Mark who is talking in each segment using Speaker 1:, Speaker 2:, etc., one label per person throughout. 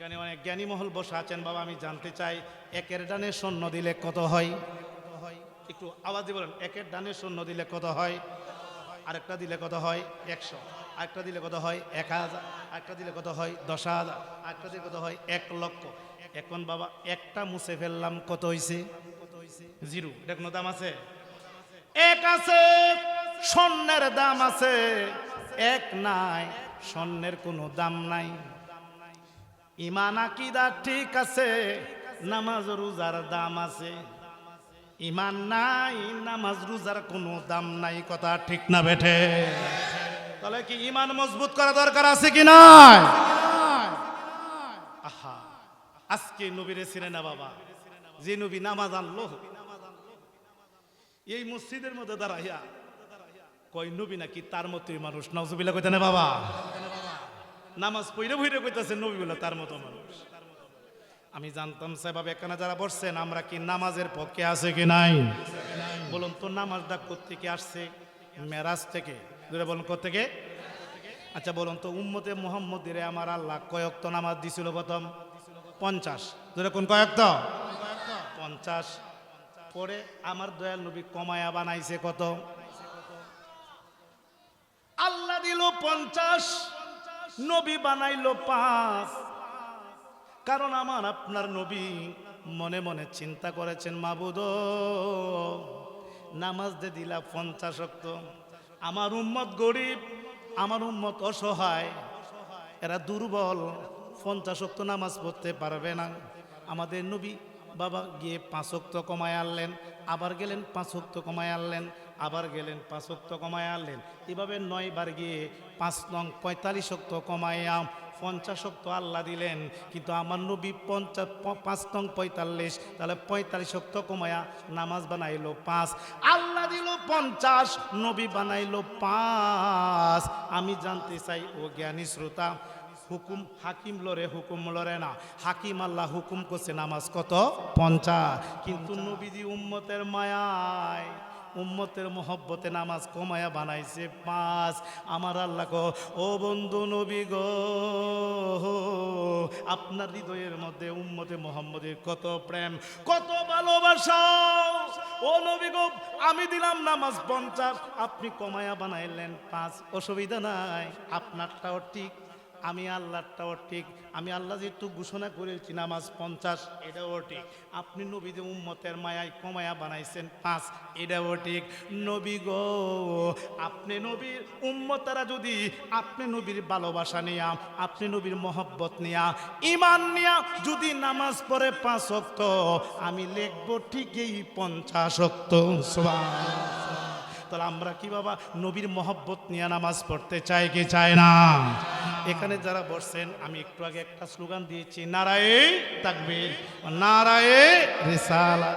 Speaker 1: এখানে অনেক জ্ঞানী মহল বসে আছেন, বাবা, আমি জানতে চাই, একের ডানে শূন্য দিলে কত হয়? একটু আওয়াজ দিয়ে বলেন, একের ডানে শূন্য দিলে কত হয়? আরেকটা দিলে কত হয়? একশো। আরেকটা দিলে কত হয়? এক হাজার। আরেকটা দিলে কত হয়? দশ হাজার। আরেকটা দিলে কত হয়? এক লক্ষ। এখন বাবা, একটা মুছে ফেললাম, কত হয়েছে জিরো। এটা কোনো দাম আছে? এক আছে, স্বর্ণের দাম আছে। এক নাই, স্বর্ণের কোনো দাম নাই। ইমান আকিদা ঠিক আছে, নামাজ রোজার দাম আছে। ইমান নাই, নামাজ রোজার কোনো দাম নাই, কথা ঠিক না বেঠে। তাহলে কি ইমান মজবুত করা দরকার আছে কি নয় আহা, আজকে নবীরে ছিনে না বাবা, যে নবী নামাজ আনলো। এই মসজিদের মধ্যে দাঁড়াইয়া কয়, নবী নাকি তার মতোই মানুষ? নজবিল্লা কইতে না বাবা। নামাজ পইরে ভইরে কইতাছে নবী বলে তার মতো মানুষ। আমি জানতাম সাহেব এখানে যারা বসছেন, আমরা কি নামাজের পক্ষে আছে কি নাই? বলুন তো নামাজ নামাজটা কোত্থেকে আসছে? মেরাজ থেকে। দূরে বলুন, কোত্থেকে? আচ্ছা বলুন তো, উম্মতে মোহাম্মদের আমার আল্লাহ কয়ক্ত নামাজ দিছিল প্রথম? পঞ্চাশ। দূরে কোন কয়ক্ত পঞ্চাশ। পরে আমার দয়াল নবী কমায়া বানাইছে কত? আল্লাহ দিল পঞ্চাশ। নবী বানাইলো পাঁচ। কারণ আমার আপনার নবী মনে মনে চিন্তা করেছেন, মাবুদ, নামাজ দে দিলা পঞ্চাশ অক্ত আমার উম্মত গরিব, আমার উম্মত অসহায়। এরা দুর্বল, পঞ্চাশ নামাজ পড়তে পারবে না। আমাদের নবী বাবা গিয়ে পাঁচক্ত কমায় আনলেন, আবার গেলেন পাঁচক্ত কমায় আনলেন। আবার গেলেন পাঁচক্ত কমায় আনলেন। এভাবে নয়বার গিয়ে পাঁচ নং পঁয়তাল্লিশ অক্ত কমায়া পঞ্চাশ অক্ত আল্লাহ দিলেন। কিন্তু আমার নবী পঞ্চাশ পাঁচ নং পঁয়তাল্লিশ তাহলে পঁয়তাল্লিশ অক্ত কমায়া নামাজ বানাইলো পাঁচ। আল্লাহ দিল পঞ্চাশ নবী বানাইলো পাঁচ। আমি জানতে চাই ও জ্ঞানী শ্রোতা হুকুম হাকিম লরে হুকুম লরে না। হাকিম আল্লাহ হুকুম করছে নামাজ কত? পঞ্চাশ। কিন্তু নবীজি উম্মতের মায়ায় উম্মতের মোহব্বতে নামাজ কমায়া বানাইছে পাঁচ। আমার আল্লাহ গো ও বন্ধু নবী গো, আপনার হৃদয়ের মধ্যে উম্মতে মোহাম্মদের কত প্রেম, কত ভালোবাসা। ও নবী গো, আমি দিলাম নামাজ পঞ্চাশ, আপনি কমায়া বানাইলেন পাঁচ। অসুবিধা নাই, আপনারটাও ঠিক আমি আল্লাহটাও ঠিক। আমি আল্লাহ যেহেতু ঘোষণা করেছি, নামাজ পঞ্চাশ, এটাও ঠিক। আপনি নবী যে উম্মতের মায়ায় কমায়া বানাইছেন পাঁচ, এটাও ঠিক। নবী গো, আপনি নবীর উম্মতারা যদি আপনি নবীর ভালোবাসা নিয়া, আপনি নবীর মহব্বত নিয়া ইমান নিয়া যদি নামাজ পড়ে পাঁচ অক্ত আমি লিখব ঠিকই পঞ্চাশ অক্ত তাহলে আমরা কি বাবা? নবীর মহব্বত নিয়ে নামাজ পড়তে চাই কি চায় না? এখানে যারা বসছেন, আমি একটু আগে একটা স্লোগান দিয়েছি, নারায়ে থাকবে নারায়ে রিসালা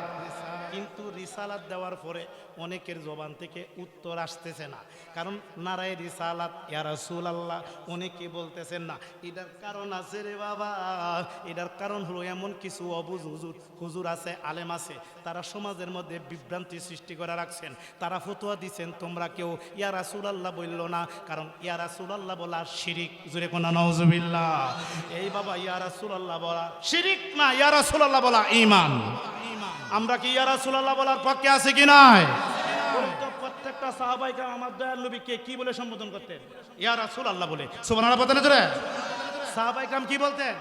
Speaker 1: কিন্তু রিসালাত দেওয়ার পরে অনেকের জবান থেকে উত্তর আসতেছে না। কারণ নারায় রিসালাত, ইয়া রাসূল আল্লাহ অনেকে বলতেছেন না, এটার কারণ আছে রে বাবা, এটার কারণ হলো এমন কিছু অবুজ হুজুর হুজুর আছে, আলেম আছে, তারা সমাজের মধ্যে বিভ্রান্তি সৃষ্টি করে রাখছেন। তারা ফতোয়া দিচ্ছেন, তোমরা কেউ ইয়া রাসূল আল্লাহ বলল না, কারণ ইয়া রাসূল আল্লাহ বলা শিরিক। জুড়ে কোনা নওজুবিল্লাহ এই বাবা, ইয়া রাসূল আল্লাহ বলা শিরিক না, ইয়া রাসূল আল্লাহ বলা ঈমান। আমরা কি ইয়া রাসূলুল্লাহ বলার পক্ষে আছি কি নাই? তো প্রত্যেকটা সাহাবাইকে আমার দয়াল নবীকে কি বলে সম্বোধন করতেন? ইয়া রাসূলুল্লাহ বলে। সুবহানাল্লাহ বলতেন জোরে? সাহাবাইকাম কি বলতেন?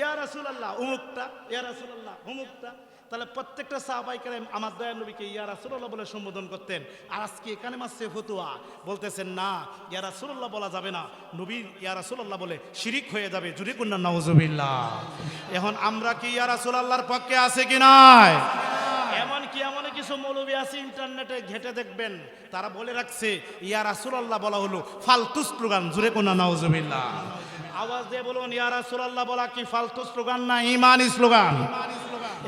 Speaker 1: ইয়া রাসূলুল্লাহ উমুকটা ইয়া রাসূলুল্লাহ উমুকটা তাহলে প্রত্যেকটা সাহাবাইকার আমার দয়াল নবীকে ইয়া রাসূলুল্লাহ বলে সম্বোধন করতেন। আর আজকে এখানে মাসে ফতুয়া। বলতেছেন, না, ইয়া রাসূলুল্লাহ বলা যাবে না। নবী ইয়া রাসূলুল্লাহ বলে, শিরিক হয়ে যাবে জুরি কন্যা নাউজুবিল্লাহ। এখন আমরা কি ইয়া রাসূলুল্লাহর পক্ষে আছে কি নয় এমন কি, এমন কিছু মৌলবী আছে ইন্টারনেটে ঘেটে দেখবেন। তারা বলে রাখছে, ইয়া রাসূলুল্লাহ বলা হলো ফালতু স্লোগান জুরে কোনা নাউজুবিল্লাহ। আওয়াজ দিয়ে বলুন, ইয়া রাসূলুল্লাহ, বলা কি ফালতু স্লোগান না ইমানি স্লোগান?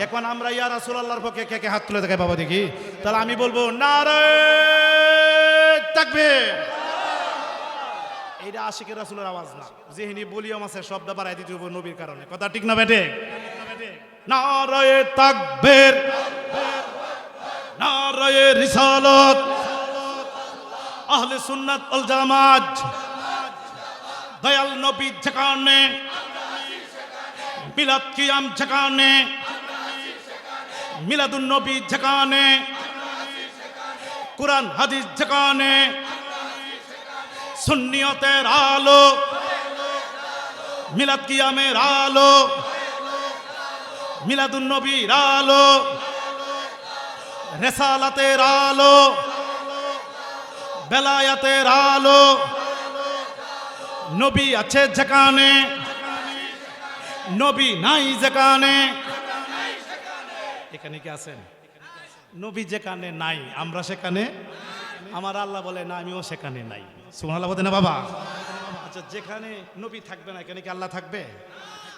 Speaker 1: এখন আমরা ইয়া রাসূলুল্লাহর পক্ষে কে কে হাত তুলে দেখে বাবা দেখি? তাহলে আমি বলব, নারে তাকবীর। এইটা আশিকের রাসূলের আওয়াজ না। যেহিনি বলিয়ম আছে, শব্দ বাড়াই দিতে হবে নবীর কারণে। কথা ঠিক না বেটে নারায়ে তাকবীর। নারায়ে রিসালাত। আহলে সুন্নাত ওয়াল জামাত। দয়াল নবী যেখানে, মিলাদ কিয়াম যেখানে, মিলাদুন নবী যেখানে, কোরআন, হাদিস যেখানে, সুন্নিয়তের আলো, মিলাদ কিয়ামের আলো, মিলাদুন নবীর আলো, রেসালাতের আলো, বেলায়াতের আলো নবী আছে যেখানে। নবী নাই যেখানে। এখানে কি আছেন? নবী যেখানে নাই, আমরা সেখানে? আমার আল্লাহ বলে, না, আমিও সেখানে নাই। সুমান বলে না বাবা? আচ্ছা যেখানে নবী থাকবে না, এখানে কি আল্লাহ থাকবে?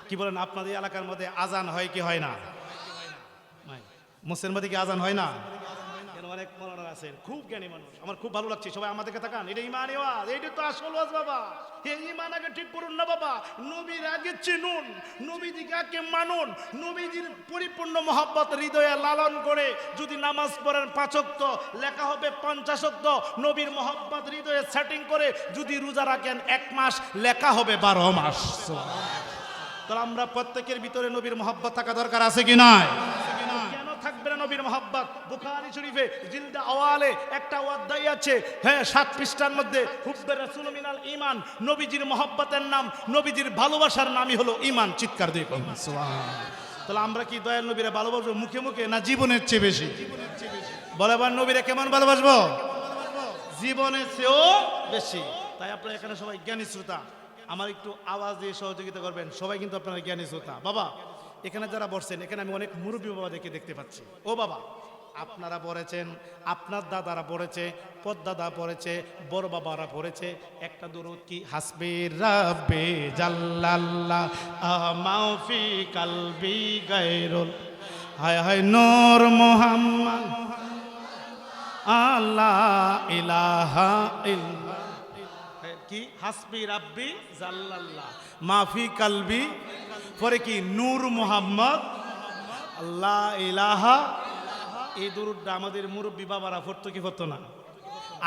Speaker 1: কি বলেন, আপনাদের এলাকার মধ্যে আজান হয় কি হয় না? মুসলিম মধ্যে কি আজান হয় না? কেন অনেক মৌলানা আছেন খুব জ্ঞানী মানুষ, আমার খুব ভালো লাগছে, সবাই আমাদেরকে তাকান, এটা ইমান ওয়াজ, এইটা তো আসল ওয়াজ বাবা এই ইমান আগে ঠিক করুন না বাবা, নবীর আগে চিনুন নবীজিকে আগে মানুন, নবীজির পরিপূর্ণ মহব্বত হৃদয়ে লালন করে যদি নামাজ পড়েন পাঁচক্ত লেখা হবে পঞ্চাশক্ত নবীর মহব্বত হৃদয়ে সেটিং করে যদি রোজা রাখেন এক মাস, লেখা হবে বারো মাস। তাহলে আমরা প্রত্যেকের ভিতরে নবীর মহব্বত থাকা দরকার আছে কি কেন নবীর বুখারী শরীফে জিলদা আওয়ালে একটা অধ্যায় আছে। হ্যাঁ সাত পৃষ্ঠার মধ্যে হুব্বে রাসূল মিনাল ঈমান, নবীজির নাম, নবীজির ভালোবাসার নামই হলো ঈমান। চিৎকার দিয়ে তাহলে আমরা কি দয়াল নবীরে ভালোবাসবো? মুখে মুখে না জীবনের চেয়ে বেশি? বলেবার নবীরে কেমন ভালোবাসবো? জীবনের চেয়েও বেশি। তাই আপনারা এখানে সবাই জ্ঞানী শ্রোতা। আমার একটু আওয়াজ দিয়ে সহযোগিতা করবেন। সবাই কিন্তু আপনারা জ্ঞানী শ্রোতা। বাবা এখানে যারা বসছেন, এখানে আমি অনেক মুরব্বী বাবাদেরকে দেখতে পাচ্ছি। ও বাবা, আপনারা পড়েছেন আপনার দাদারা পড়েছে পদ্দাদা পড়েছে বড় বাবারা পড়েছে একটা দূরত কি, হাসবে রাব্বে জাল্লাল্লাহ মাউফি কালবি গায়রুল, হায় হায় নূর মোহাম্মদ, আল্লাহ ইলাহা ইল্লা কি, হাসবি রাব্বি জাল্লাল্লাহ মাফি কালবি পরে কি? নূর মোহাম্মদ? আল্লাহ ইলাহা। এই দুরুদটা আমাদের মুরব্বী বাবারা পড়তো কি পড়তো না?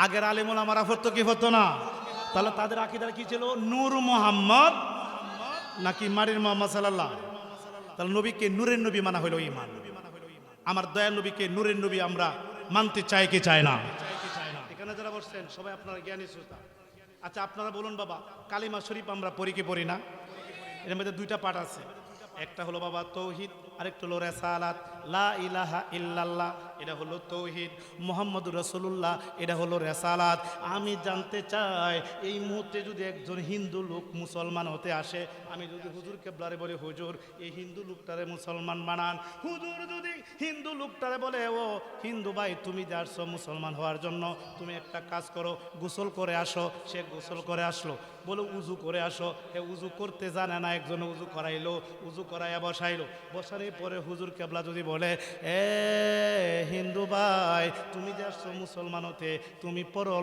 Speaker 1: আগের আলিমুল আমারা পড়তো কি পড়তো না? তাহলে তাদের আকিদার কি ছিল? নূর মোহাম্মদ নাকি মারির মোহাম্মদ সাল্লাল্লাহ তাহলে নবীকে নূরের নবী মানা হলো ইমান আমার দয়াল নবীকে নূরের নবী আমরা মানতে চাই কি চায় না? এখানে যারা বসছেন, সবাই আপনারা জ্ঞানী শ্রোতা। আচ্ছা আপনারা বলুন বাবা, কালিমা শরীফ আমরা পড়ি কি পড়ি না? এর মধ্যে দুইটা পাঠ আছে। একটা হলো বাবা তৌহিদ আরেকটা হলো রেসালাত, লা ইলাহা ইল্লাল্লাহ, এটা হলো তৌহিদ। মোহাম্মদ রসুল্লাহ এটা হলো রেসালাত। আমি জানতে চাই, এই মুহূর্তে যদি একজন হিন্দু লোক মুসলমান হতে আসে, আমি যদি হুজুর কেবলারে বলি, হুজুর, এই হিন্দু লোকটারে মুসলমান বানান। হুজুর যদি হিন্দু লোকটারে বলে, ও হিন্দু ভাই, তুমি যে মুসলমান হওয়ার জন্য, তুমি একটা কাজ করো, গোসল করে আসো। সে গোসল করে আসলো। বলো উজু করে আসো। এ উজু করতে জানে না, একজন উজু করাইলো উজু করাইয়া বসাইলো। বসানোর পরে হুজুর কেবলা যদি বলে, এ হিন্দু ভাই, তুমি যে আসছো মুসলমান হতে, তুমি পড়ো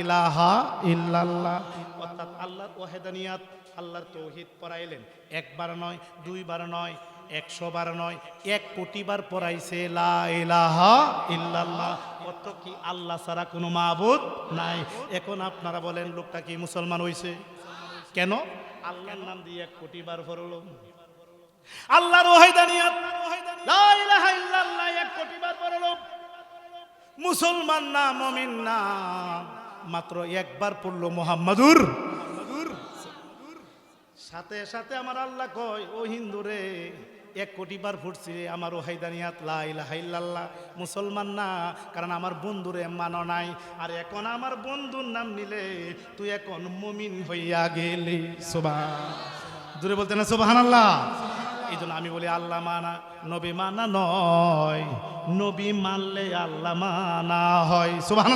Speaker 1: ইলাহা ইল্লাল্লাহ। অর্থাৎ আল্লাহর ওয়াহেদানিয়াত, আল্লাহর তৌহিদ পড়াইলেন একবার নয়, দুইবার নয় একশো বার নয়, এক কোটি বার পড়াইছে লা ইল্লাল্লাহ। অর্থ কি আল্লাহ ছাড়া কোনো মাবুদ নাই। এখন আপনারা বলেন, লোকটা কি মুসলমান হইছে? কেন? আল্লাহর নাম দিয়ে এক কোটি বার পড়ল। আল্লাহর ইল্লাল্লাহ, এক কোটি মুসলমান না, মমিন না, মাত্র একবার পড়ল মোহাম্মদুর। সাথে সাথে আমার আল্লাহ কয়, ও হিন্দু রে, এক কোটি বার ফুটছি রে, আমার হাইদানিয়াত লাইল্লাহ মুসলমান না, কারণ আমার বন্ধুরে মানো নাই। আর এখন আমার বন্ধুর নাম নিলে, তুই এখন মমিন হইয়া গেলি। সোবা দূরে বলতে না সোবাহান আল্লাহ এই জন্য আমি বলি, আল্লাহ মানা, নবী মানা নয়। নবী মানলে আল্লাহ মানা হয়। সোবাহান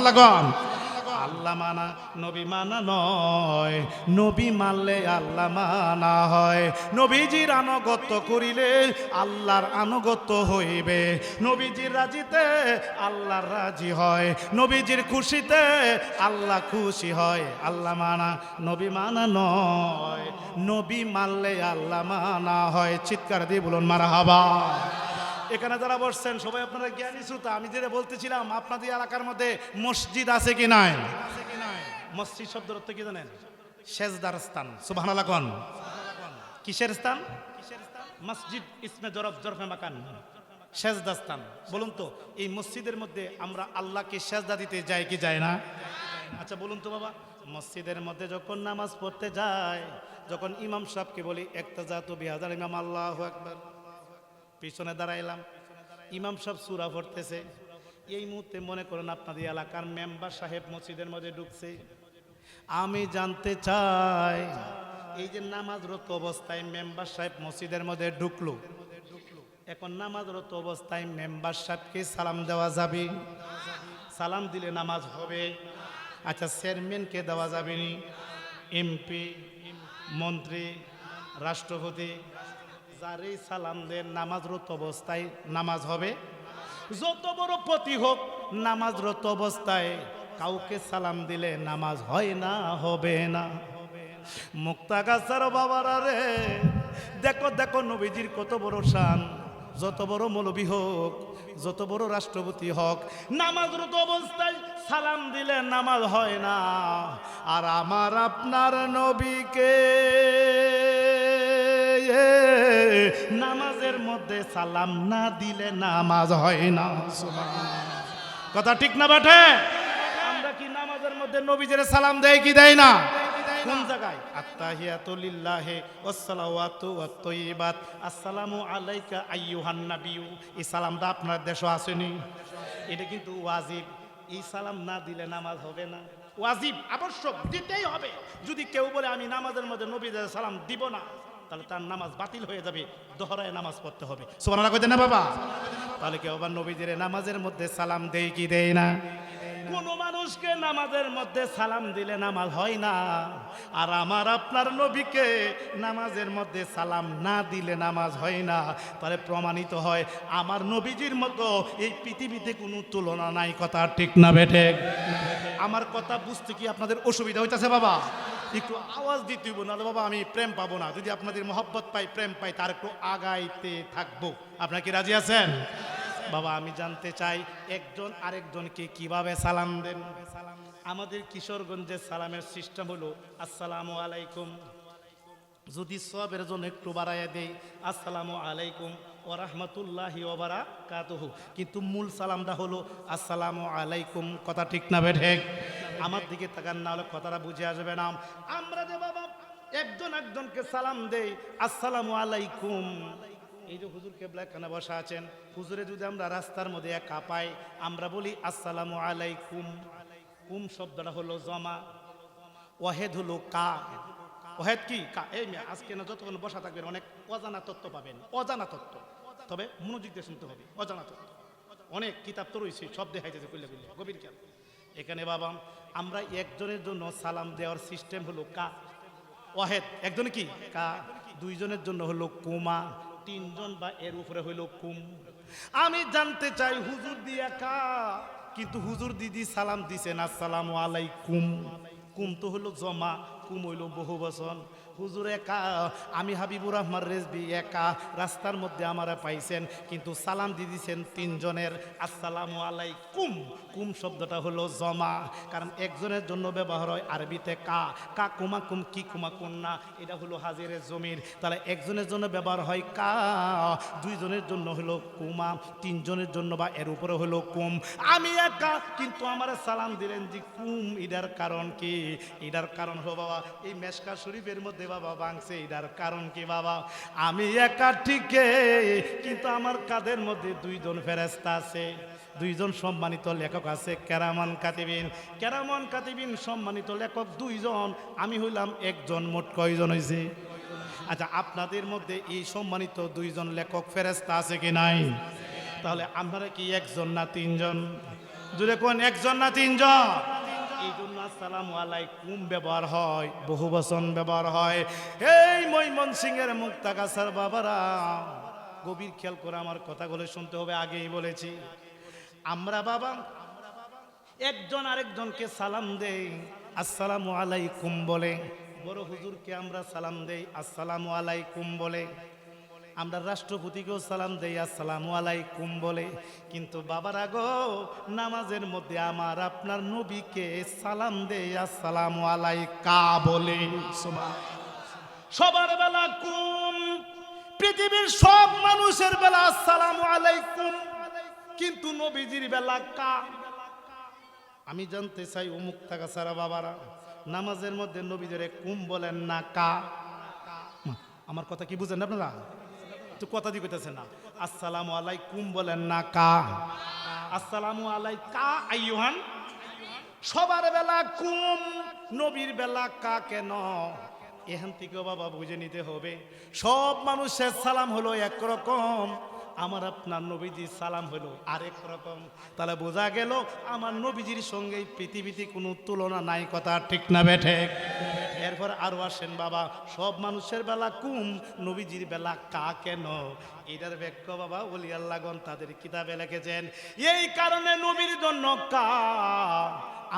Speaker 1: আল্লাহ মানা, নবী মানা নয়। নবী মানলে আল্লাহ মানা হয়। নবীজির আনুগত্য করিলে আল্লাহর আনুগত্য হইবে। নবীজির রাজিতে আল্লাহর রাজি হয়। নবীজির খুশিতে আল্লাহ খুশি হয়। আল্লাহ মানা, নবী মানা নয়। নবী মানলে আল্লাহ মানা হয়। চিৎকার দিয়ে বলুন মারা হাবা এখানে যারা বসছেন, সবাই আপনারা জ্ঞানী শ্রোতা, আমি যেটা বলতেছিলাম, আপনাদের এলাকার মধ্যে মসজিদ আছে কি নাই? মসজিদ শব্দের অর্থ কি জানেন? সেজদার স্থান। সুবহানাল্লাহ কোন? কিসের স্থান? মসজিদ ইসমে জরফ, জরফে মাকান। সেজদা স্থান। বলুন তো, এই মসজিদের মধ্যে আমরা আল্লাহকে সেজদা দিতে যাই কি যায় না? আচ্ছা বলুন তো বাবা, মসজিদের মধ্যে যখন নামাজ পড়তে যায়, যখন ইমাম সাহেবকে বলি একটা জাত বিহাজার ইমাম, আল্লাহ একবার পিছনে দাঁড়াইলাম। ইমাম সাহেব সুরা পড়তেছে। এই মুহূর্তে মনে করেন আপনাদের এলাকার মেম্বার সাহেব মসজিদের মধ্যে ঢুকছে। আমি জানতে চাই, এই যে নামাজরত অবস্থায় মেম্বার সাহেব মসজিদের মধ্যে ঢুকলো, এখন নামাজরত অবস্থায় মেম্বার সাহেবকে সালাম দেওয়া যাবে? সালাম দিলে নামাজ হবে? আচ্ছা চেয়ারম্যানকে দেওয়া যাবে নি? এমপি, মন্ত্রী, রাষ্ট্রপতি যারই সালাম দেন, নামাজরত অবস্থায় নামাজ হবে। যত বড় পতি হোক, নামাজরত অবস্থায় কাউকে সালাম দিলে নামাজ হয় না, হবে না। মুক্তাগাছার বাবারা রে, দেখো দেখো নবীজির কত বড় শান। যত বড় মৌলবী হোক, যত বড় রাষ্ট্রপতি হোক, নামাজরত অবস্থায় সালাম দিলে নামাজ হয় না। আর আমার আপনার নবীকে নামাজের মধ্যে সালাম না দিলে নামাজ হয় না কথা ঠিক না বাটে আমরা কি নামাজের মধ্যে নবীজের সালাম দেয় কি দেয় না? আপনার দেশে আসেনি। এটা কিন্তু ওয়াজিব। এই সালাম না দিলে নামাজ হবে না। ওয়াজিব, আবশ্যক, দিতেই হবে। যদি কেউ বলে আমি নামাজের মধ্যে নবীদের সালাম দিব না তাহলে তার নামাজ বাতিল হয়ে যাবে, দোহরায় নামাজ পড়তে হবে। সুবহানাল্লাহ কইতে না বাবা? তাহলে কেউ আবার নবীদের নামাজের মধ্যে সালাম দেয় কি দেয় না? কোন মানুষকে নামাজের মধ্যে সালাম দিলে নামাজ হয় না। আর আমার আপনার নবীকে নামাজের মধ্যে সালাম না দিলে নামাজ হয় না। তাহলে প্রমাণিত হয়, আমার নবীজির মতো এই পৃথিবীতে কোনো তুলনা নাই, কথা ঠিক না বেঠে আমার কথা বুঝতে কি আপনাদের অসুবিধা হইতাছে বাবা? একটু আওয়াজ দিতে হইব, নাহলে বাবা আমি প্রেম পাবো না। যদি আপনাদের মহব্বত পাই, প্রেম পাই, তার একটু আগাইতে থাকব। আপনারা কি রাজি আছেন? বাবা, আমি জানতে চাই, একজন আরেকজনকে কীভাবে সালাম দেন? আমাদের কিশোরগঞ্জের সালামের সিস্টেম হলো, আসসালামু আলাইকুম। যদি সবের জন্য একটু বাড়াইয়া দেই, আসসালামু আলাইকুম। ও রহমতুল্লাহি ওবারা কাতহু কিন্তু মূল সালামটা হলো, আসসালামু আলাইকুম। কথা ঠিক না বেঠে আমার দিকে তাকান না হলে কথাটা বুঝে আসবে না। আমরা যে বাবা, একজন একজনকে সালাম দেই, আসসালামু আলাইকুম। এই যে হুজুর কেবলা এখানে বসা আছেন। হুজুরে যদি আমরা রাস্তার মধ্যে একা পাই, আমরা বলি, আসসালামু আলাইকুম। কুম শব্দটা হলো জমা। ওয়াহেদ হলো কা। ওহেদ কি? কা। এই আজকে না যতক্ষণ বসা থাকবেন, অনেক অজানা তত্ত্ব পাবেন। অজানা তত্ত্ব। তবে মনোযোগ দিয়ে শুনতে হবে অজানা তত্ত্ব অনেক কিতাব তো রয়েছে, সব দেখাইতেছে কুল্লে কুল্লে গভীর খেয়াল এখানে বাবা, আমরা একজনের জন্য সালাম দেওয়ার সিস্টেম হলো কা। ওয়াহেদ, একজনে কি? কা। দুইজনের জন্য হলো কুমা, তিনজন বা এর উপরে হইল কুম। আমি জানতে চাই হুজুর দিয়া কা, কিন্তু হুজুর দিদি সালাম দিছেন আসসালামু আলাইকুম। কুম তো হলো জমা, কুম হইল বহু বচন হুজুর একা, আমি হাবিবুর রহমান রেজবি একা, রাস্তার মধ্যে আমারা পাইছেন, কিন্তু সালাম দিয়ে দিছেন তিনজনের, আসসালামু আলাইকুম। কুম শব্দটা হলো জমা, কারণ একজনের জন্য ব্যবহার হয় আরবিতে কা কা কুমা কুম কি কুমা কুন না, এটা হলো হাজিরের জমির। তাহলে একজনের জন্য ব্যবহার হয় কা, দুইজনের জন্য হলো কুমা, তিনজনের জন্য বা এর উপরে হলো কুম। আমি একা, কিন্তু আমার সালাম দিলেন যে কুম, এটার কারণ কি? এটার কারণ হলো বাবা, এই মেশকা শরীফের মধ্যে বাবা, বাংছে এটার কারণ কি বাবা? আমি একা ঠিকে কিন্তু আমার কাদের মধ্যে দুইজন ফেরেস্তা আছে, দুইজন সম্মানিত লেখক আছে, কেরামান কাতিবিন। কেরামান কাতিবিন সম্মানিত লেখক দুইজন, আমি হইলাম একজন, মোট কয়জন হয়েছে আচ্ছা আপনাদের মধ্যে এই সম্মানিত দুইজন লেখক ফেরেস্তা আছে কি নাই? তাহলে আপনারা কি একজন না তিনজন? জুড়ে কোন, একজন না তিনজন? এই জন্য আসসালামু আলাইকুম ব্যবহার হয়, বহু বচন ব্যবহার হয়। এই মৈমন সিংয়ের মুক্তাগাছার বাবারা, গভীর খেয়াল করে আমার কথাগুলো শুনতে হবে, আগেই বলেছি। আমরা বাবা, একজন আরেকজনকে সালাম দেই, আসসালামু আলাইকুম বলে। বড় হুজুরকে আমরা সালাম দেই, আসসালামু আলাইকুম বলে। আমরা রাষ্ট্রপতিকেও সালাম দেই, আসসালামু আলাইকুম বলে। কিন্তু বাবার আগো নামাজের মধ্যে আমার আপনার নবীকে সালাম দেই, আসসালামু আলাইকা বলে। সবার বেলা কুম পৃথিবীর সব মানুষের বেলা আসসালামু আলাইকুম। কিন্তু নবীজির বেলা কা? আমি জানতে চাই, অমুক থাকা সারা বাবারা, নামাজের মধ্যে নবীদের কুম বলেন না কা? আমার কথা কি বুঝেন আপনারা? তো কথা দিয়ে কইতেছে না। আসসালামু আলাইকুম বলেন না কা। আসসালামু আলাইকা আইয়ুহান। সবার বেলা কুম, নবীর বেলা কা কেন? এখান থেকেও বাবা বুঝে নিতে হবে। সব মানুষের সালাম হলো একরকম, আমার আপনার নবীজির সালাম হলো আরেক রকম। তাহলে বোঝা গেল, আমার নবীজির সঙ্গে পৃথিবীতে কোনো তুলনা নাই, কথা ঠিক না বেঠে এরপর আরও আসেন, বাবা, সব মানুষের বেলা কুম, নবীজির বেলা কা কেন? এটার ব্যাখ্যা বাবা ওলি আল্লাহগণ তাদের কিতাবে লিখেছেন, এই কারণে নবীর জন্য কা,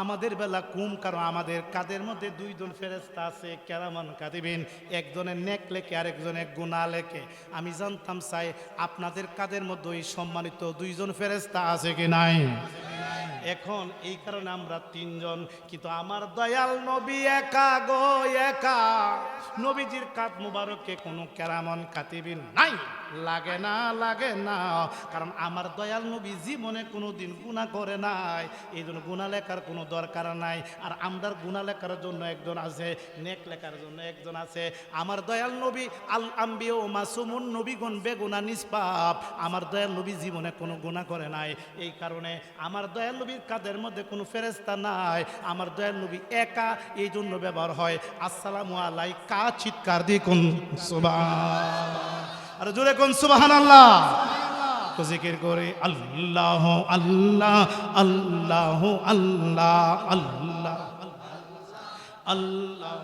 Speaker 1: আমাদের বেলা কুম, কারণ আমাদের কাদের মধ্যে দুইজন ফেরেস্তা আছে, কেরামান কাদিবিন একজনের নেক লেখে আরেকজনের গুণা লেখে। আমি জানতাম চাই আপনাদের কাদের মধ্যে ওই সম্মানিত দুইজন ফেরেস্তা আছে কি নাই? এখন এই কারণে আমরা তিনজন, কিন্তু আমার দয়াল নবী একা গো, একা। নবীজির কাত মুবারকে কোনো কেরামন কাতিবিন নাই। লাগে না লাগে না। কারণ আমার দয়াল নবী জীবনে কোনো দিন গুণা করে নাই। এই জন্য গুণা লেখার কোনো দরকার নাই। আর আমরার গুণা লেখার জন্য একজন আছে, নেক লেখার জন্য একজন আছে। আমার দয়াল নবী, আল আম্বি ও মাসুমুন নবীগণ বেগুনা নিষ্পাপ। আমার দয়াল নবী জীবনে কোনো গুণা করে নাই। এই কারণে আমার দয়াল নবীর কাদের মধ্যে কোনো ফেরেস্তা নাই। আমার দয়াল নবী একা এই জন্য ব্যবহার হয়। আসসালামু আলাই কা চিৎকার দিয়ে কোন আর জোরে কোন সুবাহান আল্লাহ জিকির করে, আল্লাহ আল্লাহ আল্লাহ আল্লাহ আল্লাহ আল্লাহ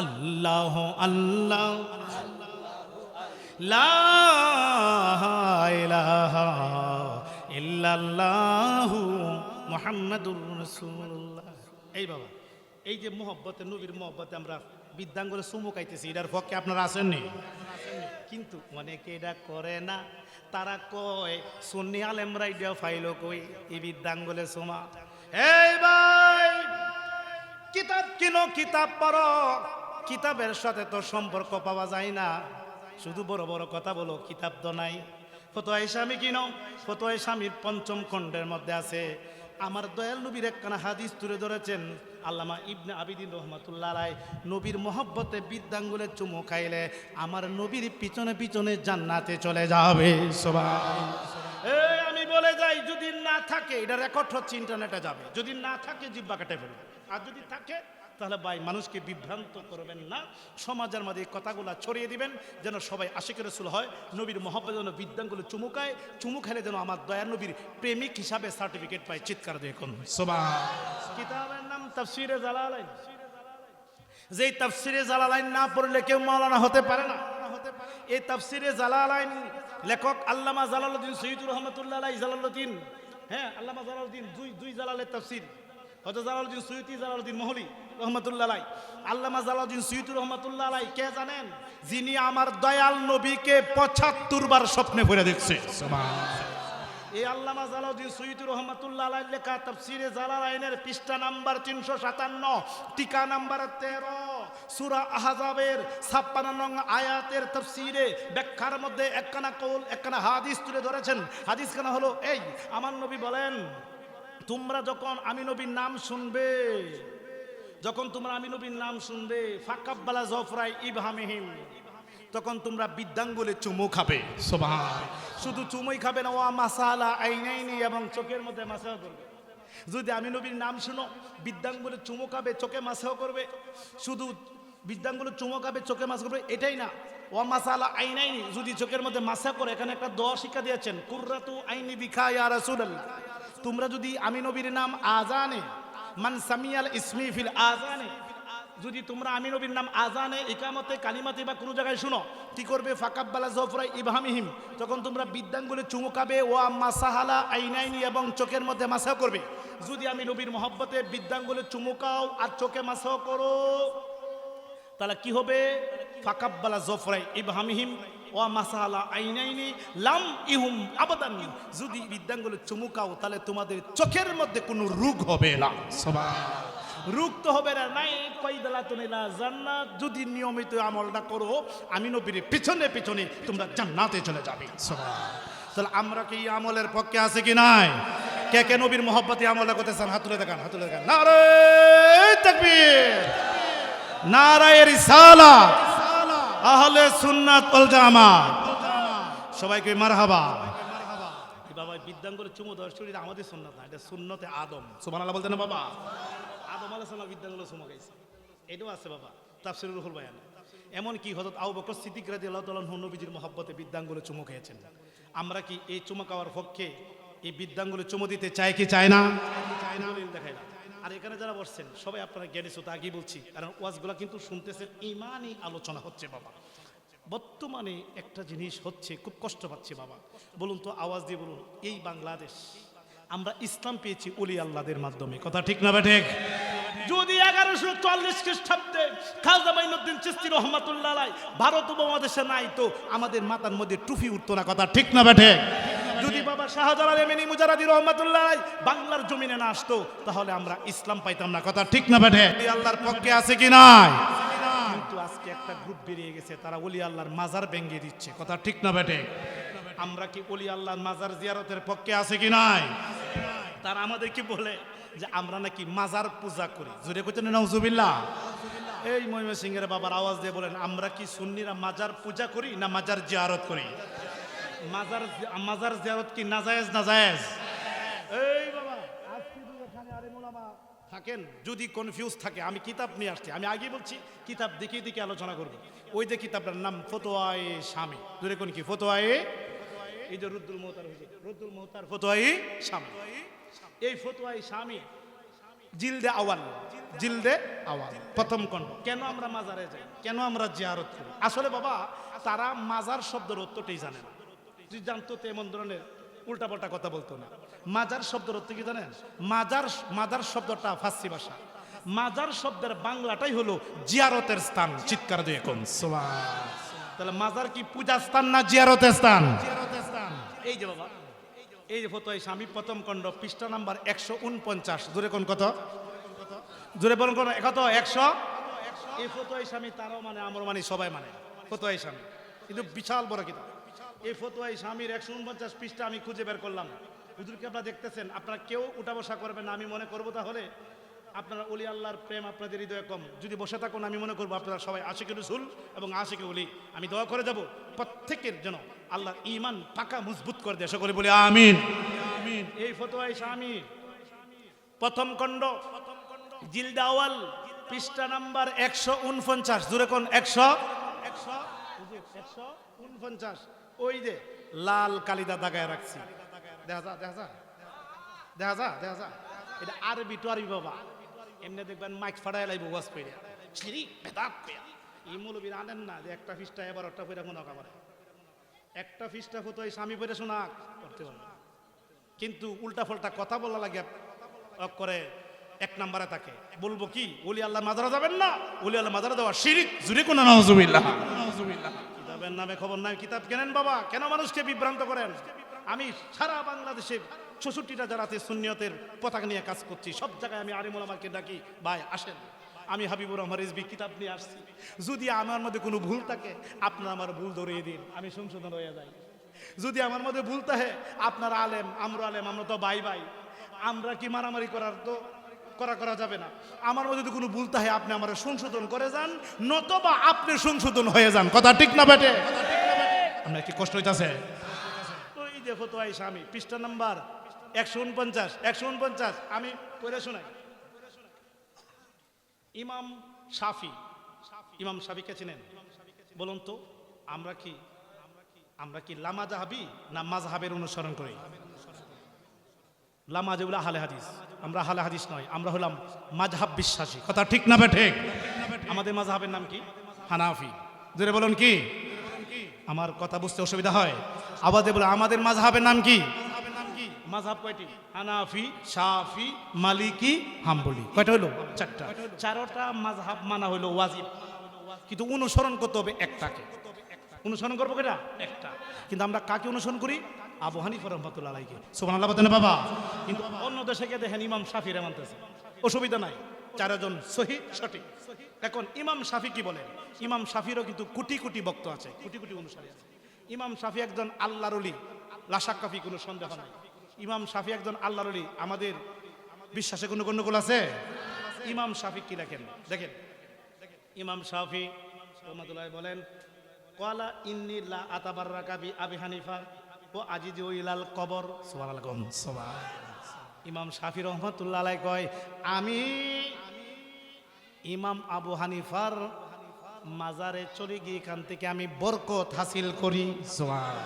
Speaker 1: আল্লাহ আল্লাহ লা ইলাহা ইল্লাল্লাহু মুহাম্মাদুর রাসূলুল্লাহ। এই বাবা, এই যে মোহব্বতে, নবীর মোহব্বতে আমরা বিদ্যাঙ্গলে চুমুকাইতেছি এটার পক্ষে আপনারা আসেননি কিন্তু অনেকে এটা করে না। তারা কয়, সুন্নি আলেমরা এটা ফাইল কই, এই বিদ্যাঙ্গলে সোমা এই ভাই, কিতাব কিনো, কিতাব পড়ো। কিতাবের সাথে তো সম্পর্ক পাওয়া যায় না। শুধু বড় বড় কথা বলো, কিতাব তো নাই। ফতোয় স্বামী কিনো? ফতোয় স্বামীর পঞ্চম খণ্ডের মধ্যে আছে আমার দয়াল নবীর একখানা হাদিস তুলে ধরেছেন আল্লামা ইবনে আবিদিন রহমতুল্লাহ রায় নবীর মহব্বতে বিদ্যাঙ্গুলে চুমু খাইলে আমার নবীর পিছনে পিছনে জান্নাতে চলে যাবে। সবাই আমি বলে যাই, যদি না থাকে, এটা রেকর্ড হচ্ছে ইন্টারনেটে যাবে। যদি না থাকে, জিব্বা কেটে ফেলবে। আর যদি থাকে তাহলে ভাই মানুষকে বিভ্রান্ত করবেন না। সমাজের মধ্যে এই কথাগুলো ছড়িয়ে দিবেন যেন সবাই আশিকের রসুল হয় নবীর মহব্বত যেন বিদ্যাঙ্গুলো চুমুকায় চুমু খেলে যেন আমার দয়ার নবীর প্রেমিক হিসাবে সার্টিফিকেট পায়। চিৎকার দিয়ে কোন কিতাবের নাম তাফসিরে জালালাইন। যেই তাফসিরে জালালাইন না পড়লে কেউ মাওলানা হতে পারে না। এই তাফসিরে জালালাইন লেখক আল্লামা জালালউদ্দিন সৈয়দুর রহমতুল্লাহ জালালউদ্দিন হ্যাঁ আল্লামা জালালউদ্দিন দুই দুই জালালের তাফসির। হয়তো জালালউদ্দিন সৈয়দি জালালউদ্দিন মহলি রহমতুল্লাহ আলাই আল্লামা জালালউদ্দিন সৈয়দুর রহমতুল্লাহ আলাই কে জানেন? যিনি আমার দয়াল নবীকে পঁচাত্তর বার স্বপ্নে ভরে দেখছে। এই আল্লামা জালাউদ্দিন সৈয়দুর রহমতুল্লাহ আলাই লেখা তাফসিরে জালালাইনের পৃষ্ঠা নাম্বার তিনশো সাতান্ন টিকা নাম্বার তেরো সুরা আহাজাবের ছাপ্পান্ন নং আয়াতের তফসিরে ব্যাখ্যার মধ্যে একখানা কৌল একখানা হাদিস তুলে ধরেছেন। হাদিস খানা হলো এই আমার নবী বলেন তোমরা যখন আমি নবীর নাম শুনবে যখন তোমরা আমি নবীর নাম শুনবে ফাকাব্বালা জফরাই ইবহামিহিম তখন তোমরা বিদ্যাঙ্গুলে চুমু খাবে। শুধু চুমুই খাবে না ও মাসালা আইনাইনি এবং চোখের মধ্যে মাসাও করবে। যদি আমি নবীর নাম শুনো বিদ্যাঙ্গুলে চুমু খাবে চোখে মাসাও করবে। শুধু বিদ্যাঙ্গুলে চুমু খাবে চোখে মাছ করবে এটাই না। ও মাসালা আইনাইনি যদি চোখের মধ্যে মাসা করে এখানে একটা দোয়া শিক্ষা দিয়েছেন কুর্রাতু আইনি বিখা ইয়া রাসূলুল্লাহ। তোমরা যদি আমি নবীর নাম আজানে, মান সামিয়াল ইসমি ফিল আজানে, যদি তোমরা আমি নবীর নাম আজানে ইকামতে কালিমাতে বা কোনো জায়গায় শুনো, কি করবে? ফাকাব্বালা জফরাই ইবহামিহিম, তখন তোমরা বিদ্যাঙ্গুলে চুমুকাবে ও আম্মা সাহালা আইনাইনি, এবং চোখের মধ্যে মাসা করবে। যদি আমি নবীর মহব্বতে বিদ্যাঙ্গুলে চুমুকাও আর চোখে মাসা করো, তাহলে কি হবে? ফাকাব্বালা জফরাই ইবহামিহিম ও মাসালা আইনাইনি লাম ইহুম আবাদান। যদি বিদ্যাঙ্গুলো চুমুকাও তাহলে তোমাদের চোখের মধ্যে কোনো রোগ হবে না। সবাই রোগ তো হবে না, নাই। কইদলা তুনিলা জান্নাত। যদি নিয়মিত আমলটা করো, আমি নবীর পিছনে পিছনে তোমরা জান্নাতে চলে যাবে। তাহলে আমরা কি আমলের পক্ষে আছে কি নাই? কে কে নবীর মোহব্বতে আমলটা করতেছেন? হাত তুলে দেখান, হাত তুলে দেখান। নারে তাকবীর। নারায়ে রিসালাত। আহলে সুন্নাত ওয়াল জামাত। সবাইকে মারহাবা। বাবা বিদ্যাঙ্গের চুমু দশ চুরিটা আমাদের সুন্নাত না এটা সুন্নতে আদম। সুবহানাল্লাহ বলতেন না বাবা? আদম আলাইহিস সালাম বিদ্যাঙ্গের চুমু গাইছে এটাও আছে বাবা তাফসিরুল রুহুল বায়ান। এমন কি হযরত আবু বকর সিদ্দিক রাদিয়াল্লাহু তাআলা নবীজির মহব্বতে বিদ্যাঙ্গুলে চুমু খেয়েছেন। আমরা কি এই চুমু খাওয়ার পক্ষে এই বিদ্যাঙ্গুলে চুমু দিতে চাই কি চায় না? চায় না। দেখাই না আর এখানে যারা বসছেন, সবাই আপনারা জ্ঞানী শ্রোতা, আগেই বলছি, কারণ ওয়াজগুলা কিন্তু শুনতেছেন, ইমানই আলোচনা হচ্ছে বাবা। বর্তমানে একটা জিনিস হচ্ছে, খুব কষ্ট পাচ্ছে বাবা। বলুন তো, আওয়াজ দিয়ে বলুন, এই বাংলাদেশ, আমরা ইসলাম পেয়েছি অলি আল্লাদের মাধ্যমে। কথা ঠিক না ঠিক? যদি এগারোশো চল্লিশ খ্রিস্টাব্দে খাজা মাইনুদ্দিন চিস্তি রহমাতুল্লাহ ভারত উপমহাদেশে নাই তো আমাদের মাথার মধ্যে টুফি উঠতো না, কথা ঠিক না বেঠে যদি বাবা শাহজালাল এমিনি মুজারাদি রহমাতুল্লাহ বাংলার জমিনে না আসতো তাহলে আমরা ইসলাম পাইতাম না। কথা ঠিক না বেঠে? আল্লাহর পক্ষে আছে কি নাই? কিন্তু আজকে একটা গ্রুপ বেরিয়ে গেছে তারা অলি আল্লাহর মাজার ভেঙে দিচ্ছে। কথা ঠিক না বেটে আমরা কি অলি আল্লাহর মাজার জিয়ারতের পক্ষে আছে কি নাই? তারা আমাদের কি বলে যে আমরা নাকি মাজার পূজা করি। জোরে কইতেন নজুবিল্লাহ এই মহিমা সিংহের বাবার আওয়াজ দিয়ে বলেন আমরা কি সুন্নিরা মাজার পূজা করি না মাজার জিয়ারত করি? মাজার মাজার জিয়ারত কি নাজায়েজ নাজায়েজ? এই বাবা। আজকে এখানে আলেমুল আমা থাকেন, যদি কনফিউজ থাকে, আমি কিতাব নিয়ে আসছি। আমি আগে বলছি, কিতাব দেখে দেখে আলোচনা করব। ওই যে কিতাবটার নাম ফতোয়ায়ে স্বামী দূরে কোন কি? ফতোয়ায়ে? এই যে রুদ্দুল মোহতার হুজুর রুদ্দুল মোহতার ফতোয়ায়ে স্বামী এই ফতোয়ায়ে স্বামী জিলদে আওয়াল। জিলদে আওয়াল। প্রথম খণ্ড কেন আমরা মাজারে যাই? কেন আমরা জিয়ারত করি? আসলে বাবা, তারা মাজার শব্দের অর্থটাই জানে না। জানতো তো এমন ধরনের উল্টাপাল্টা কথা বলতো না। মাজার শব্দের অর্থ কি জানেন? মাজার মাজার শব্দটা ফার্সি ভাষা। মাজার শব্দের বাংলাটাই হলো জিয়ারতের স্থান। চিৎকার দিয়ে কোন? তাহলে মাজার কি পূজা স্থান না জিয়ারতের স্থান? এই যে বাবা, এই যে ফটো স্বামী প্রথম খণ্ড, পৃষ্ঠা নাম্বার একশো উনপঞ্চাশ। দূরে কোন কত জোরে বলুন কোন কত? একশো? এই ফটো স্বামী তারাও মানে আমার মানে সবাই মানে। ফটো স্বামী। কিন্তু বিশাল বড় কিতাব। এই ফতোয়াই স্বামীর একশো উনপঞ্চাশ পৃষ্ঠা আমি খুঁজে বের করলাম। হুজুরকে আপনারা দেখতেছেন? আপনারা কেউ উঠা বসা করবেন আমি মনে করব তাহলে? আপনারা অলি আল্লাহর প্রেম আপনাদের হৃদয়ে কম। যদি বসে থাকুন আমি মনে করব আপনারা সবাই আশিকে রসুল এবং আশিকে অলি আমি দয়া করে যাব প্রত্যেকের জন্য আল্লাহ ইমান পাকা মজবুত করে দেয়। সকলে বলি আমিন। এই ফতোয়াই স্বামী। প্রথম খণ্ড জিলদাওয়াল পৃষ্ঠা নাম্বার একশো উনপঞ্চাশ। দূরে কোন একশো? একশো? একশো উনপঞ্চাশ। ওই যে লাল কালিদা দাগায় রাখছি। দেখা যা দেখা যা। দেখা যা দেখা যা। এটা আরবি টু আরবি বাবা। এমনি দেখবেন মাইক ফাটাই লাগবে ওয়াজ পেরে ছিরি বেদাত পেয়া এই মৌলবীর আনেন না যে একটা ফিসটা এবার একটা পেরে মনে কাবার একটা ফিসটা হতো এই স্বামী পেরে শোনা করতে পারে কিন্তু উল্টা ফল্টা কথা বলা লাগে করে এক নম্বরে থাকে বলব কি, ওলি আল্লাহ মাজারা যাবেন না, ওলি আল্লাহ মাজারা দেওয়া শিরিক জুরি কোন নাউজুবিল্লাহ। কিতাবের নামে খবর নাই, কিতাব কেনেন বাবা? কেন মানুষকে বিভ্রান্ত করেন? আমি সারা বাংলাদেশে চৌষট্টিটা জারাতে সুন্নিয়তের পতাকা নিয়ে কাজ করছি। সব জায়গায় আমি আরিমুল আমাকে ডাকি, ভাই, আসেন। আমি হাবিবুর রহমান রিজবি কিতাব নিয়ে আসছি। যদি আমার মধ্যে কোনো ভুল থাকে, আপনারা আমার ভুল ধরিয়ে দিন। আমি সংশোধন হয়ে যাই। যদি আমার মধ্যে ভুল থাকে, আপনার আলেম, আমরা আলেম, আমরা তো বাই ভাই আমরা কি মারামারি করার তো করা করা যাবে না। আমার মধ্যে কোনো ভুল থাকে, আপনি আমার সংশোধন করে যান, নতবা আপনি সংশোধন হয়ে যান। কথা ঠিক না বেটে আপনার কি কষ্ট হইতাছে? পৃষ্ঠা নাম্বার একশো উনপঞ্চাশ একশো উনপঞ্চাশ, আমি শোনাই। ইমাম শাফি, ইমাম শাফিকে চিনেন? বলুন তো, আমরা কি আমরা কি লামা জাহাবি না মাঝহাবের অনুসরণ করি? লামা যেগুলো আহলে হাদিস। আমরা আহলে হাদিস নয় আমরা হলাম মাঝহাব বিশ্বাসী। কথা ঠিক না ঠিক? আমাদের মাঝহাবের নাম কি? হানাফি। জোরে বলুন কি? আমার কথা বুঝতে অসুবিধা হয়? আবার বলে আমাদের মাঝহাবের নাম কি? মাঝহাব কয়টি? হানাফি শাফি মালিকি হাম্বলি। কয়টা হলো চারটা। চারটা মাঝহাব মানা হলো ওয়াজিব। কিন্তু অনুসরণ করতে হবে একটাকে। অনুসরণ করব কেটা? একটা। কিন্তু আমরা কাকে অনুসরণ করি? আবু হানিফা রহমতুল্লাহ আলাইকে। সুবান আল্লাহ বলতেন বাবা? কিন্তু অন্য দেশে গিয়ে দেখেন ইমাম শাফিরে মানতেছে অসুবিধা নাই, চারজন সহি, সঠিক। এখন ইমাম শাফি কি বলেন? ইমাম শাফিরও কিন্তু কোটি কোটি ভক্ত আছে, কোটি কোটি অনুসারী আছে। ইমাম শাফি একজন আল্লাহর অলি লাশাক কাফি কোনো সন্দেহ নাই। ইমাম শাফি একজন আল্লাহর অলি আমাদের বিশ্বাসে কোনো গণ্ডগোল আছে? ইমাম শাফি কি লেখেন? দেখেন। ইমাম শাফি রহমতুল্লাহ বলেন কলা ইন্নি লা আতাবাররাকা বি আবি হানিফা। ও আজিজ ইলাল কবর। সুবহানাল্লাহ সুবহান। ইমাম শাফি রহমতুল্লাহ কয়, আমি ইমাম আবু হানিফার মাজারে চলে গিয়ে এখান থেকে আমি বরকত হাসিল করি। সুবহান।